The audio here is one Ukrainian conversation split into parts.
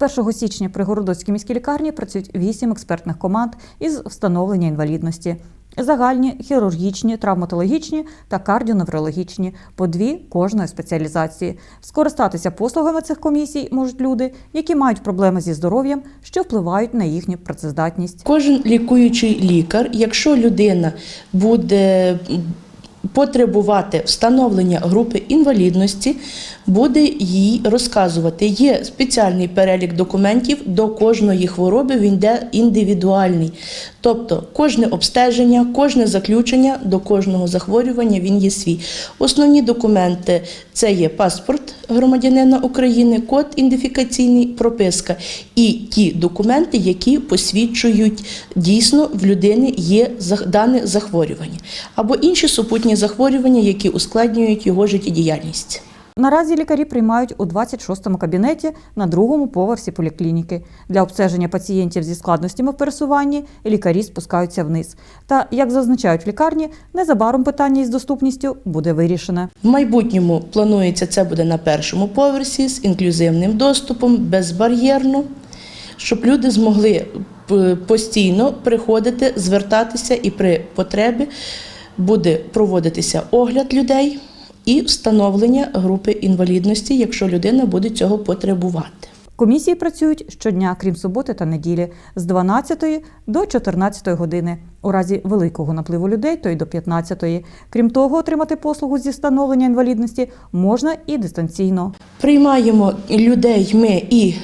З 1 січня при Городоцькій міській лікарні працюють вісім експертних команд із встановлення інвалідності. Загальні, хірургічні, травматологічні та кардіоневрологічні по дві кожної спеціалізації. Скористатися послугами цих комісій можуть люди, які мають проблеми зі здоров'ям, що впливають на їхню працездатність. Кожен лікуючий лікар, якщо людина буде потребувати встановлення групи інвалідності, буде їй розказувати. Є спеціальний перелік документів до кожної хвороби, він йде індивідуальний. Тобто кожне обстеження, кожне заключення до кожного захворювання він є свій. Основні документи це є паспорт громадянина України, код ідентифікаційний, прописка і ті документи, які посвідчують дійсно в людини є дане захворювання, або інші супутні захворювання, які ускладнюють його життєдіяльність. Наразі лікарі приймають у 26-му кабінеті на другому поверсі поліклініки. Для обстеження пацієнтів зі складностями в пересуванні лікарі спускаються вниз. Та, як зазначають в лікарні, незабаром питання із доступністю буде вирішене. В майбутньому планується це буде на першому поверсі з інклюзивним доступом, безбар'єрно, щоб люди змогли постійно приходити, звертатися і при потребі буде проводитися огляд людей і встановлення групи інвалідності, якщо людина буде цього потребувати. Комісії працюють щодня, крім суботи та неділі, з 12 до 14 години. У разі великого напливу людей, то й до 15. Крім того, отримати послугу зі встановлення інвалідності можна і дистанційно. Приймаємо людей ми і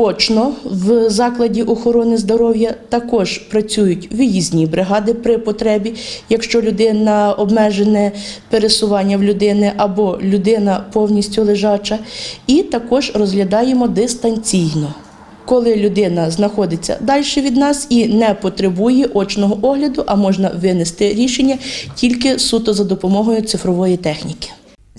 очно в закладі охорони здоров'я. Також працюють виїзні бригади при потребі, якщо людина обмежене пересування в людини або людина повністю лежача. І також розглядаємо дистанційно. Коли людина знаходиться далі від нас і не потребує очного огляду, а можна винести рішення тільки суто за допомогою цифрової техніки.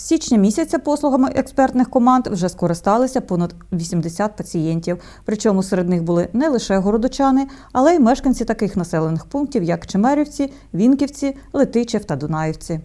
З січня місяця послугами експертних команд вже скористалися понад 80 пацієнтів. Причому серед них були не лише городочани, але й мешканці таких населених пунктів, як Чемерівці, Вінківці, Летичев та Дунаївці.